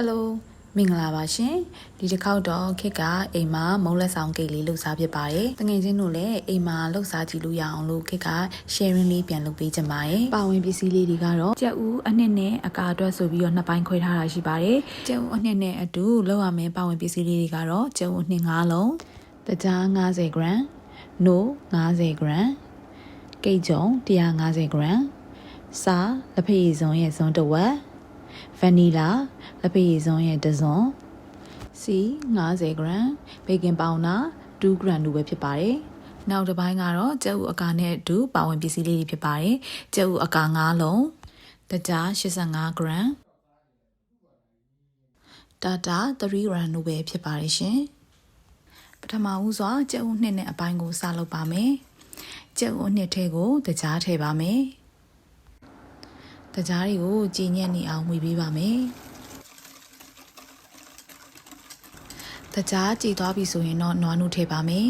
Hello မင်္ဂလာပါရှင်ဒီတစ်ခေါက်တော့ခက်ကအိမ်မှာမုံလက်ဆောင်ကိတ်လေးလှူစားဖြစ်ပါတယ်တငယ်ချင်းတို့လည်းအိမ်မှာလှူစားကြည့်လို့ရအောင်လို့ခက်က sharing လေးပြန်လုပ်ပေးကြပါတယ်ပါဝင်ပစ္စည်းလေးတွေကတော့ကြက်ဥအနှစ်နဲ့အကာအတွက်ဆိုပြီးတော့နှစ်ပိုင်းခွဲထားတာရှိပါတယ်ကြက်ဥအနှစ်နဲ့အတူလောက်ရမယ့်ပါဝင်ပစ္စည်းလေးတွေကတော့ကြက်ဥအနှစ်5လုံးတကြား90 gram နို့90 gram ကိတ်ကြုံ150 gram စာလက်ဖက်ရည်စုံရဲ့ဇွန်တစ်ဝက် ဗနီလာလက်ဖက်ရည်စုံရဲ့တစ်စုံစီ90 gram ဘေကင်ပေါင်နာ2 gram တို့ပဲဖြစ်ပါတယ်နောက်တစ်ပိုင်းကတော့ကြက်ဥအကာနဲ့အတူပါဝင်ပစ္စည်းလေးတွေဖြစ်ပါတယ်ကြက်ဥအကာ9လုံးတကြား85 gram တာတာ3 gram တို့ပဲဖြစ်ပါတယ်ရှင်ပထမဦးစွာကြက်ဥနှစ်နဲ့အပိုင်းကိုစလုပ်ပါမယ်ကြက်ဥနှစ်ထဲကိုတကြားထည့်ပါမယ် တကြားတွေကိုကြည်ညက်နေအောင်မှီပေးပါမယ်တကြားကြည်သွားပြီဆိုရင်တော့နွားနုထည့်ပါမယ်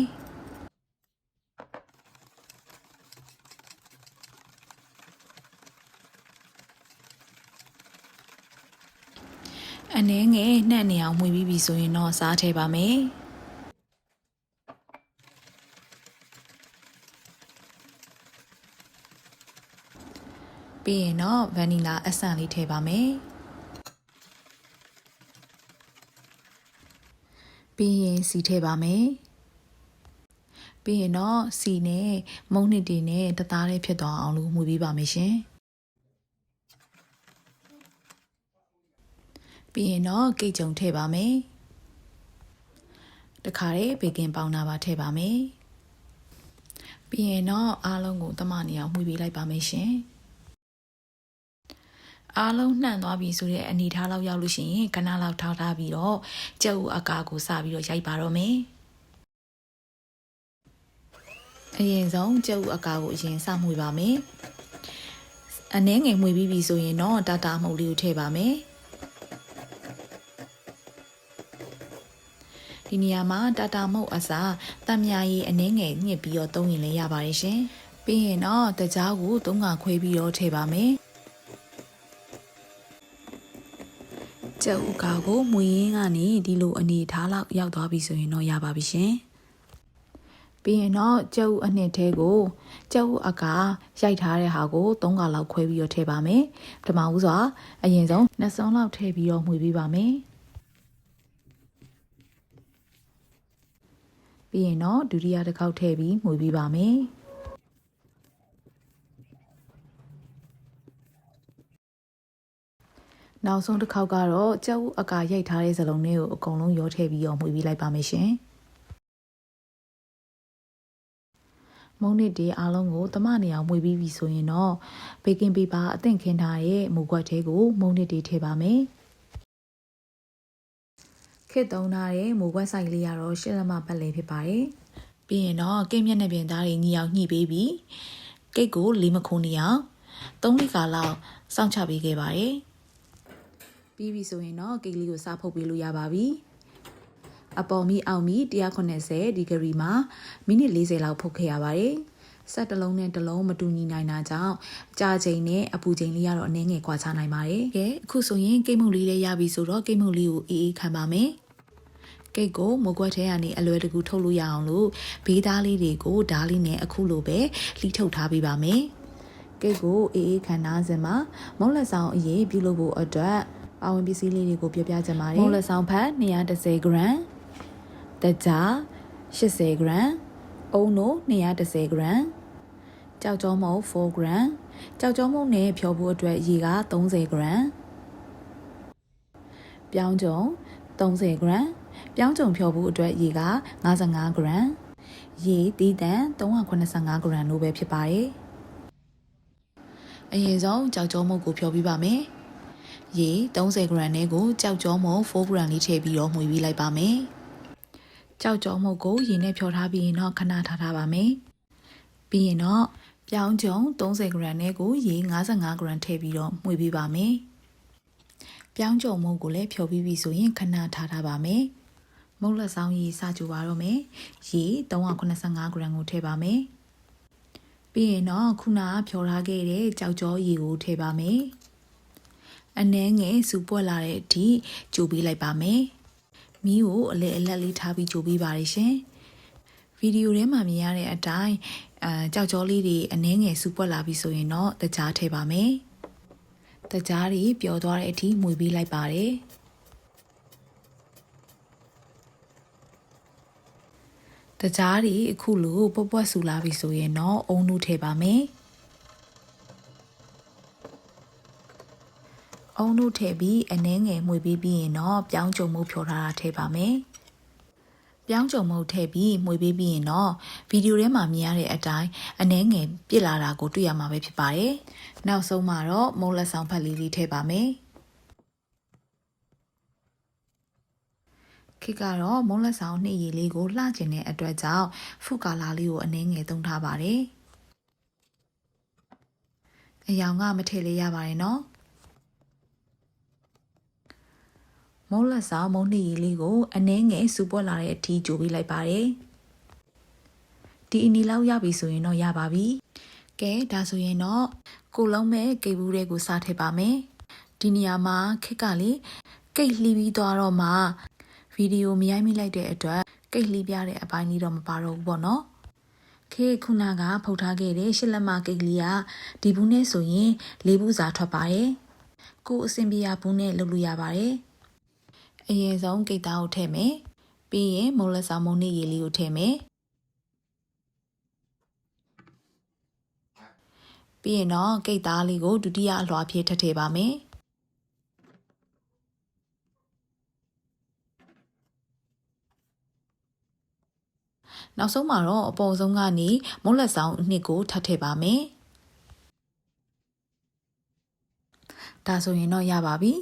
အနည်းငယ်နှက်နေအောင်မှီပြီးပြီဆိုရင်တော့စားထည့်ပါမယ် ပြီးရင်တော့ဗန်နီလာအဆန်လေးထည့်ပါမယ်ပြီးရင်စီထည့်ပါမယ်ပြီးရင်တော့စီနဲ့မုံနစ်တွေနဲ့တသားလေးဖြစ်သွားအောင်လို့မှုပေးပါမယ်ရှင်ပြီးရင်တော့ကိတ်ကြုံထည့်ပါမယ်တခါလေးဘေကင်ပေါင်နာပါထည့်ပါမယ်ပြီးရင်တော့အားလုံးကိုတမနေအောင်မှုပေးလိုက်ပါမယ်ရှင် အားလုံးနှံ့သွားပြီဆိုတဲ့အနေထားလောက်ရောက်လို့ရှိရင်ခဏလောက်ထောက်ထားပြီးတော့ကြက်ဥအကာကိုစပြီးတော့ရိုက်ပါတော့မယ်အရင်ဆုံးကြက်ဥအကာကိုအရင်စမှွေပါမယ်အနှဲငယ်မှွေပြီးပြီဆိုရင်တော့တာတာမှုတ်လေးကိုထည့်ပါမယ်ဒီနေရာမှာတာတာမုတ်အစားတံမြာရည်အနှဲငယ်ညှစ်ပြီးတော့သုံးရင်လည်းရပါတယ်ရှင်ပြီးရင်တော့တကြားကိုသုံးကခွဲပြီးတော့ထည့်ပါမယ် ကြက်ဥကာကိုမွေရင်းကနေဒီလိုအနေထားလောက်ရောက်သွားပြီဆိုရင်တော့ရပါပြီရှင်ပြီးရင်တော့ကြက်ဥအနှစ်သေးကိုကြက်ဥအကာရိုက်ထားတဲ့ဟာကို၃ကလောက်ခွဲပြီးတော့ထည့်ပါမယ်ပထမဦးစွာအရင်ဆုံးနှစ်စုံလောက်ထည့်ပြီးတော့မှွေပေးပါမယ်ပြီးရင်တော့ဒုတိယတစ်ခေါက်ထည့်ပြီးမှွေပေးပါမယ် နောက်ဆုံးတစ်ခေါက်ကတော့ကြက်ဥအကာရိုက်ထားတဲ့ဇလုံးလေးကိုအကုန်လုံးရောထည့်ပြီးတော့မှွေပေးလိုက်ပါမယ်ရှင်မုံနစ်တွေအားလုံးကိုတမနေအောင်မှွေပြီးပြီဆိုရင်တော့ဘေကင်ပေပါအသင့်ခင်းထားတဲ့မူကွက်သေးကိုမုံနစ်တွေထည့်ပါမယ်ခစ်သုံးထားတဲ့မူကွက်ဆိုင်လေးကတော့ရှစ်လက်မပတ်လည်ဖြစ်ပါတယ်ပြီးရင်တော့ကိတ်မျက်နှာပြင်သားတွေညီအောင်ညှိပေးပြီးကိတ်ကိုလေးမခုံနေအောင်၃လီကာလောက်စောင့်ချပေးခဲ့ပါတယ် ပြီးပြီဆိုရင်တော့ကိတ်လေးကိုစားဖုတ်ပေးလို့ရပါပြီအပေါ်မီအောင်မီ190ဒီဂရီမှာမိနစ်40လောက်ဖုတ်ခဲ့ရပါတယ်ဆက်တလုံးနဲ့တလုံးမတူညီနိုင်တာကြောင့်ကြာချိန်နဲ့အပူချိန်လေးကတော့အနည်းငယ်ကွာခြားနိုင်ပါတယ်။ကဲအခုဆိုရင်ကိတ်မုတ်လေးလည်းရပြီဆိုတော့ကိတ်မုတ်လေးကိုအေးအေးခံပါမယ်။ကိတ်ကိုမကွက်ထဲကနေအလွယ်တကူထုတ်လို့ရအောင်လို့ဘေးသားလေးတွေကိုဓားလေးနဲ့အခုလိုပဲလှီထုတ်ထားပေးပါမယ်။ကိတ်ကိုအေးအေးခံနာစင်မှာမုံလက်ဆောင်အရေးပြုလုပ်ဖို့အတွက် ပါဝင်ပစ္စည်းလေးတွေကိုပြပြချင်ပါတယ်။မုံလက်ဆောင်ဖတ်230 gram တကြား80 gram အုံနို210 gram ကြောက်ကြောမုတ်4 gram ကြောက်ကြောမုတ်နဲ့ဖြောဖို့အတွက်ရေက30 gram ပြောင်းကြုံ30 gram ပြောင်းကြုံဖြောဖို့အတွက်ရေက55 gram ရေတီးတန်385 gram လို့ပဲဖြစ်ပါတယ်အရင်ဆုံးကြောက်ကြောမုတ်ကိုဖြောပြီးပါမယ် ရေ30 gram နဲ့ကိုကြောက်ကြောမုတ်4 gram လေးထည့်ပြီးတော့မှွေပြီးလိုက်ပါမယ်ကြောက်ကြောမုတ်ကိုရေနဲ့ဖြောထားပြီးရင်တော့ခဏထားထားပါမယ်ပြီးရင်တော့ပြောင်းကြုံ30 gram နဲ့ကိုရေ55 gram ထည့်ပြီးတော့မှွေပေးပါမယ်။ပြောင်းကြုံမုတ်ကိုလည်းဖြောပြီးပြီဆိုရင်ခဏထားထားပါမယ်။မုတ်လက်ဆောင်ရေစကြပါတော့မယ်။ရေ385 gram ကိုထည့်ပါမယ်။ပြီးရင်တော့ခုနကဖြောထားခဲ့တဲ့ကြောက်ကြောရေကိုထည့်ပါမယ်။ အနှဲငယ်စူပွက်လာတဲ့အထိကြိုပေးလိုက်ပါမယ်မီးကိုအလဲအလက်လေးထားပြီးကြိုပေးပါရရှင်ဗီဒီယိုထဲမှာမြင်ရတဲ့အတိုင်းအာကြောက်ကြောလေးတွေအနှဲငယ်စူပွက်လာပြီဆိုရင်တော့တကြားထည့်ပါမယ်တကြားတွေပျော်သွားတဲ့အထိမှုပေးလိုက်ပါတယ်တကြားတွေအခုလိုပွက်ပွက်ဆူလာပြီဆိုရင်တော့အုံနုထည့်ပါမယ် အုံနုထည့်ပြီးအနှဲငယ်မှုပေးပြီးရင်တော့ပြောင်းကြုံမှုဖြောထားတာထည့်ပါမယ်ပြောင်းကြုံမှုထည့်ပြီးမှုပေးပြီးရင်တော့ဗီဒီယိုထဲမှာမြင်ရတဲ့အတိုင်းအနှဲငယ်ပြစ်လာတာကိုတွေ့ရမှာပဲဖြစ်ပါတယ်နောက်ဆုံးမှာတော့မုံလက်ဆောင်ဖက်လေးလေးထည့်ပါမယ်ခေတ်ကတော့မုံလက်ဆောင်နှစ်ရည်လေးကိုလှကျင်တဲ့အတွက်ကြောင့်ဖုကာလာလေးကိုအနှဲငယ်သုံးထားပါတယ်။အယောင်ကမထည့်လေးရပါတယ်နော်။ မုံလက်ဆောင်မုံနှစ်ရည်လေးကိုအနှဲငယ်စူပွက်လာတဲ့အထိကြိုပေးလိုက်ပါတယ်။ဒီအနီလောက်ရပြီဆိုရင်တော့ရပါပြီ။ကဲဒါဆိုရင်တော့ကိုလုံးမဲ့ကေဘူးတွေကိုစားထည့်ပါမယ်။ဒီနေရာမှာခက်ကလေကိတ်လှီးပြီးသွားတော့မှဗီဒီယိုမရိုက်မိလိုက်တဲ့အတွက်ကိတ်လှီးပြတဲ့အပိုင်းလေးတော့မပါတော့ဘူးပေါ့နော်ခေခုနကဖုတ်ထားခဲ့တဲ့ရှစ်လက်မကိတ်လေးကဒီဘူးနဲ့ဆိုရင်လေးဘူးစာထွက်ပါတယ်ကိုအစင်ပြရဘူးနဲ့လုပ်လို့ရပါတယ် အရင်ဆုံးကိတ်သားကိုထည့်မယ်ပြီးရင်မုံလက်ဆောင်မုံနေရည်လေးကိုထည့်မယ်ပြီးရင်တော့ကိတ်သားလေးကိုဒုတိယအလွှာဖြစ်ထည့်ထည့်ပါမယ်နောက်ဆုံးမှာတော့အပေါ်ဆုံးကနေမုံလက်ဆောင်အနှစ်ကိုထပ်ထည့်ပါမယ်ဒါဆိုရင်တော့ရပါပြီ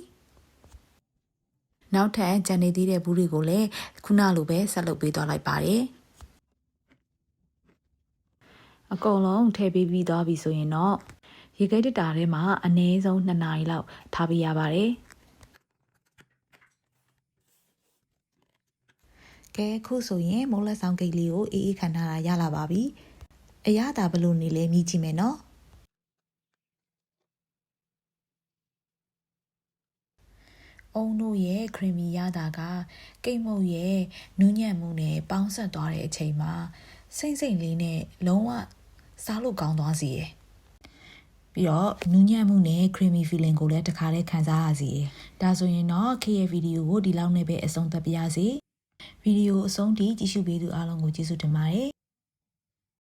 နောက်ထပ်ဂျန်နေသေးတဲ့ဘူးတွေကိုလည်းခုနလိုပဲဆက်လုပ်ပေးသွားလိုက်ပါတယ်အကုန်လုံးထည့်ပေးပြီးသွားပြီဆိုရင်တော့ရေခဲတတာထဲမှာအနည်းဆုံး2နာရီလောက်ထားပေးရပါတယ်ကဲခုဆိုရင်မိုးလက်ဆောင်ဂိတ်လေးကိုအေးအေးခံထားတာရလာပါပြီအရသာဘလို့နေလဲမြည်ကြည့်မယ်နော် အုံတို့ရဲ့ခရီမီရတာကကိတ်မုတ်ရဲ့နူးညံ့မှုနဲ့ပေါင်းဆက်သွားတဲ့အချိန်မှာစိမ့်စိမ့်လေးနဲ့လုံးဝစားလို့ကောင်းသွားစီရယ်ပြီးတော့နူးညံ့မှုနဲ့ creamy feeling ကိုလည်းတခါတည်းခံစားရစီရယ်ဒါဆိုရင်တော့ K ရဲ့ဗီဒီယိုကိုဒီလောက်နဲ့ပဲအဆုံးသတ်ပါရစေဗီဒီယိုအဆုံးထိကြည့်ရှုပေးသူအားလုံးကိုကျေးဇူးတင်ပါတယ်